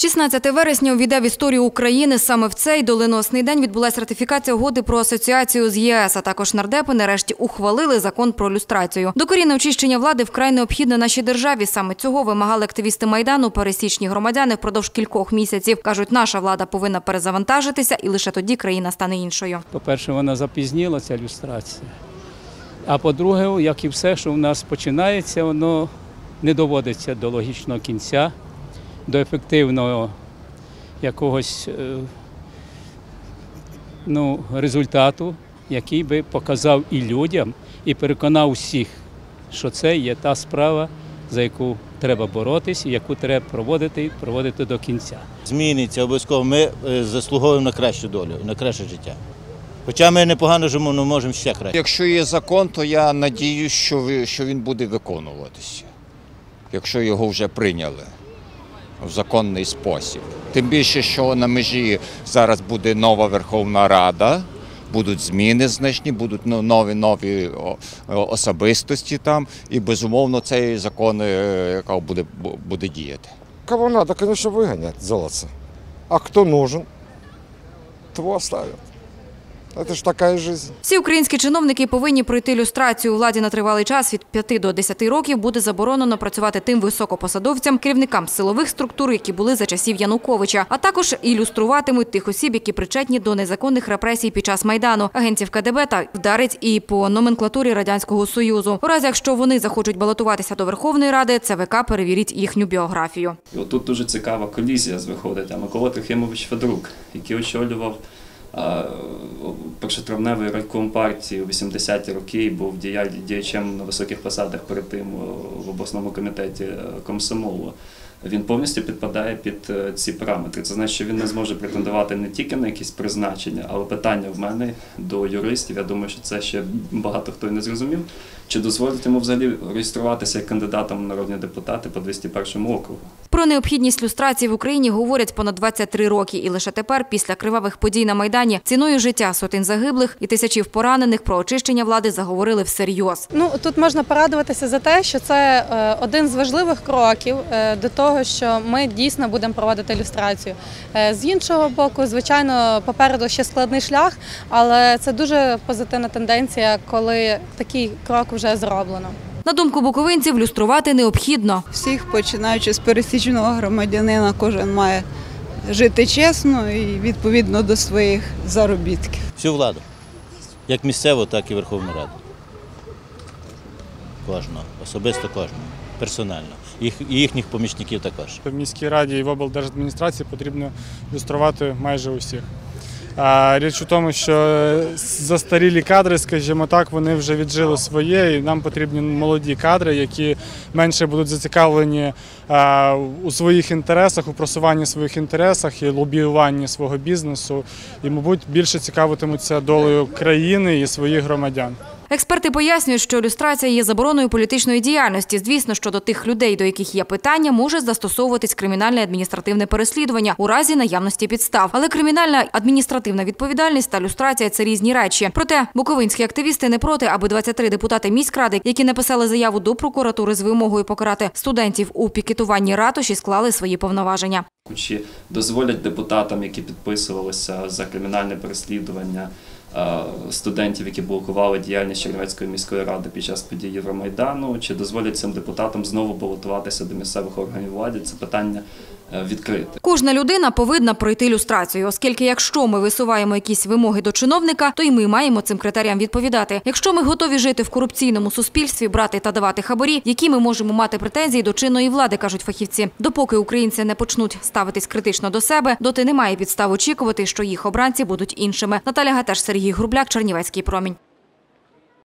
16 вересня увійде в історію України. Саме в цей доленосний день відбулася ратифікація угоди про асоціацію з ЄС. А також нардепи нарешті ухвалили закон про люстрацію. Докорінне очищення влади вкрай необхідне нашій державі. Саме цього вимагали активісти майдану, пересічні громадяни впродовж кількох місяців. кажуть, наша влада повинна перезавантажитися, і лише тоді країна стане іншою. По-перше, вона запізніла ця люстрація. А по-друге, як і все, що в нас починається, воно не доводиться до логічного кінця, до ефективного якогось е, ну, результату, який би показав і людям, і переконав всіх, що це є та справа, за яку треба боротись, і яку треба проводити і проводити до кінця. Зміниться обов'язково. Ми е, заслуговуємо на кращу долю, на краще життя. Хоча ми непогано живемо, але можемо ще краще. Якщо є закон, то я надіюсь, що він буде виконуватися, якщо його вже прийняли в законний спосіб. Тим більше, що на межі зараз буде нова Верховна Рада, будуть зміни значні, будуть нові нові особистості там, і безумовно цей закон е, яка буде, буде діяти. Кого треба, конечно, виганять золотца. А хто нужен, того оставят. Это ж такая жизнь. Всі українські чиновники повинні пройти люстрацію. Владі на тривалий час від 5 до 10 років буде заборонено працювати тим високопосадовцям, керівникам силових структур, які були за часів Януковича, а також ілюструватимуть тих осіб, які причетні до незаконних репресій під час майдану, агентів КДБ та вдарить і по номенклатурі радянського союзу. У разі, якщо вони захочуть балотуватися до Верховної Ради, ЦВК перевірить їхню біографію. І отут дуже цікава колізія з виходить. А Микола Трохимович Федорук, який очолював першотравневий райком партії у 80-ті роки, був дія- діячем на високих посадах перед тим в обласному комітеті е, комсомолу. Він повністю підпадає під е, ці параметри. Це значить, що він не зможе претендувати не тільки на якісь призначення, але питання в мене до юристів. Я думаю, що це ще багато хто не зрозумів. Чи дозволить йому взагалі реєструватися як кандидатом в народні депутати по 201 округу? Про необхідність люстрації в Україні говорять понад 23 роки, і лише тепер, після кривавих подій на майдані, ціною життя сотень загиблих і тисячів поранених про очищення влади заговорили всерйоз. Ну тут можна порадуватися за те, що це е, один з важливих кроків е, до того, що ми дійсно будемо проводити ілюстрацію. Е, З іншого боку, звичайно, попереду ще складний шлях, але це дуже позитивна тенденція, коли такий крок вже зроблено. На думку буковинців, люструвати необхідно. всіх, починаючи з пересічного громадянина, кожен має жити чесно і відповідно до своїх заробітків. Всю владу. Як місцеву, так і Верховну Раду. Кожного, особисто кожного, персонально. Їх, і їхніх помічників також. В міській раді і в облдержадміністрації потрібно люструвати майже усіх. Річ у тому, що застарілі кадри, скажімо так, вони вже віджили своє, і нам потрібні молоді кадри, які менше будуть зацікавлені у своїх інтересах, у просуванні своїх інтересах і лобіюванні свого бізнесу, і, мабуть, більше цікавитимуться долею країни і своїх громадян. Експерти пояснюють, що люстрація є забороною політичної діяльності. Звісно, що до тих людей, до яких є питання, може застосовуватись кримінальне адміністративне переслідування у разі наявності підстав. Але кримінальна адміністративна відповідальність та люстрація це різні речі. Проте буковинські активісти не проти, аби 23 депутати міськради, які написали заяву до прокуратури з вимогою покарати студентів у пікетуванні ратуші, склали свої повноваження. Чи дозволять депутатам, які підписувалися за кримінальне переслідування студентів, які блокували діяльність Чернівецької міської ради під час подій Євромайдану, чи дозволять цим депутатам знову балотуватися до місцевих органів влади? Це питання е, відкрите. Кожна людина повинна пройти люстрацію, оскільки якщо ми висуваємо якісь вимоги до чиновника, то й ми маємо цим критеріям відповідати. Якщо ми готові жити в корупційному суспільстві, брати та давати хабарі, які ми можемо мати претензії до чинної влади, кажуть фахівці. Допоки українці не почнуть ставитись критично до себе, доти немає підстав очікувати, що їх обранці будуть іншими. Наталя Гатеш, Сергій Грубляк, Чернівецький промінь.